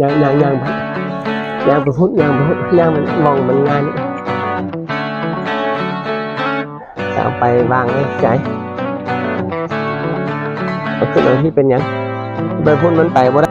ย่างย่างย่างย่างไปพุทธย่างไปพุทธย่างมันมองมันงานี่จะเอาไปวางไว้ใจเอาขึ้นเอาที่เป็นยังไปพุทธมันไปว่า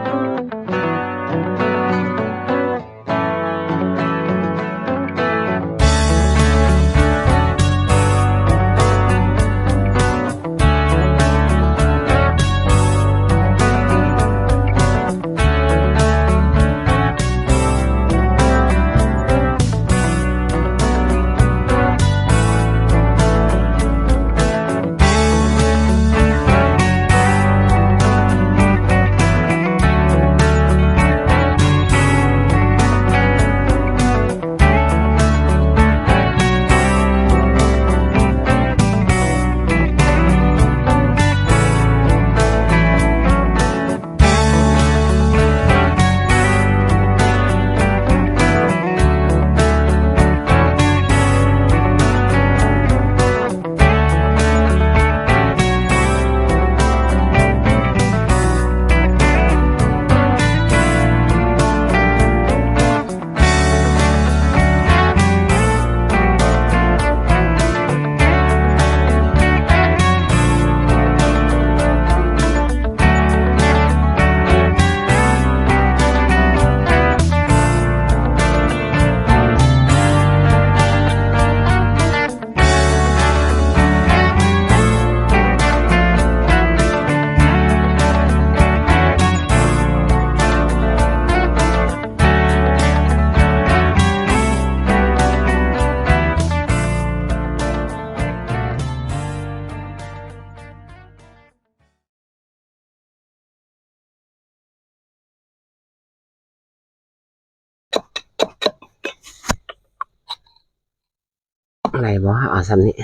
อะไรวะเอาซ้ำนี่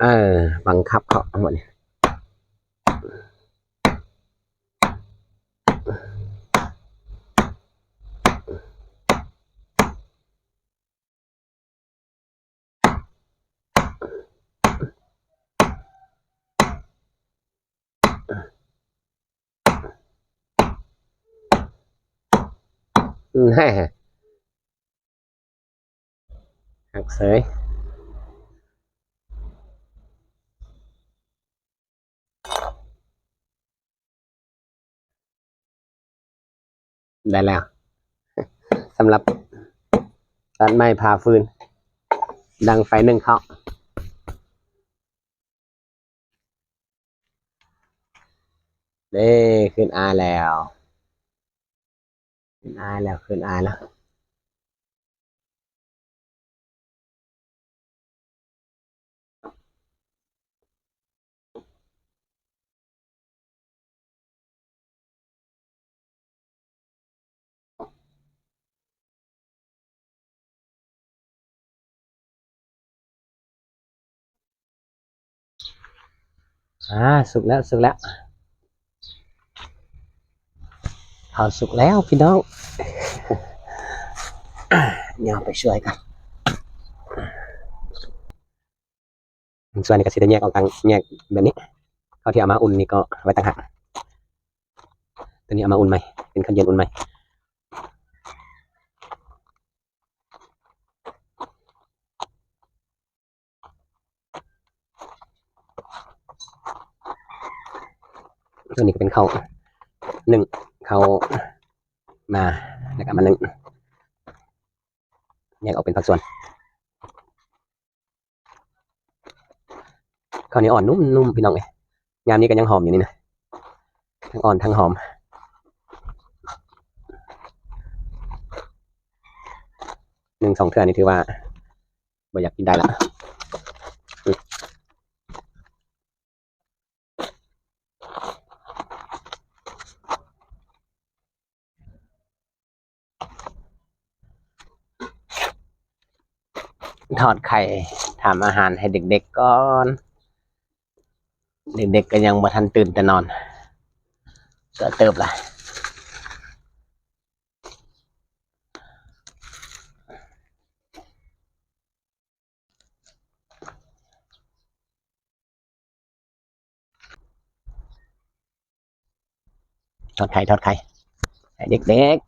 เออ บังคับเขาทั้งหมดเนี่ยแฮ่ หักเสยได้แล้วสำหรับตัดไม้พาฟืน ดังไฟหนึ่งเขาเด้ขึ้นอาแล้ว ขึ้นอาแล้วขึ้นอาแล้ว อ่าสุกแล้วสุกแล้วเอาสุกแล้วพี่น้องเดี๋ยไปช่วยกันส่วนนี้ก็สิจะแยกออกต่างแยกแบบนี้เขาที่เอามาอุ่นนี่ก็ไว้ต่างหากตัวนี้เอามาอุ่นใหมเป็นข้าวเย็นอุ่นใหม ตัวนี้ก็เป็นข้าวหนึ่งข้าวมาแล้วก็มาหนึ่งแยกออกเป็นผักส่วนข้าวเนี้อ่อนนุ่มนุ่มพี่น้องเลยยามนี้ก็ยังหอมอยู่นี่นะทั้งอ่อนทั้งหอมหนึ่งสองเทื่อนี่ถือว่าบ่อยากกินได้ละ ทอดไข่ทำอาหารให้เด็กๆก่อน เด็กๆก็ยังบ่ทันตื่นแต่นอน ก็เติบละทอดไข่ทอดไข่ให้เด็ก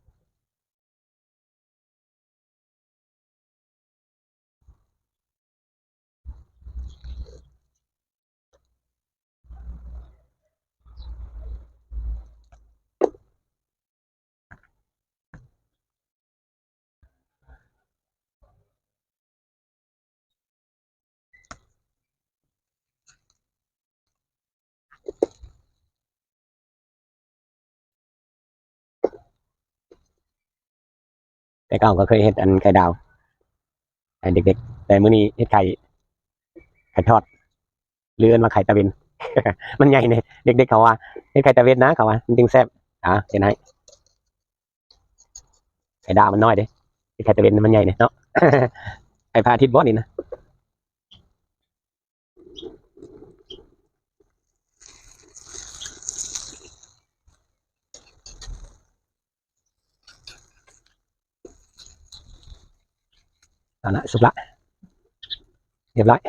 แต่เก่าก็เคยเฮ็ดอันไข่ดาวให้เด็กๆ แต่มื้อนี้เฮ็ดไข่ไข่ทอดเลื่อนมาไข่ตะเวน มันใหญ่เนี่ยเด็กๆเขาว่าเฮ็ดไข่ตะเวนนะเขาว่ามันจึงแซ่บอะเห็นไหมไข่ดาวมันน้อยเด้เฮ็ดไข่ตะเวนมันใหญ่เนี่ยเนาะไข่พระอาทิตย์บ่นี่นะ เรียบร้อย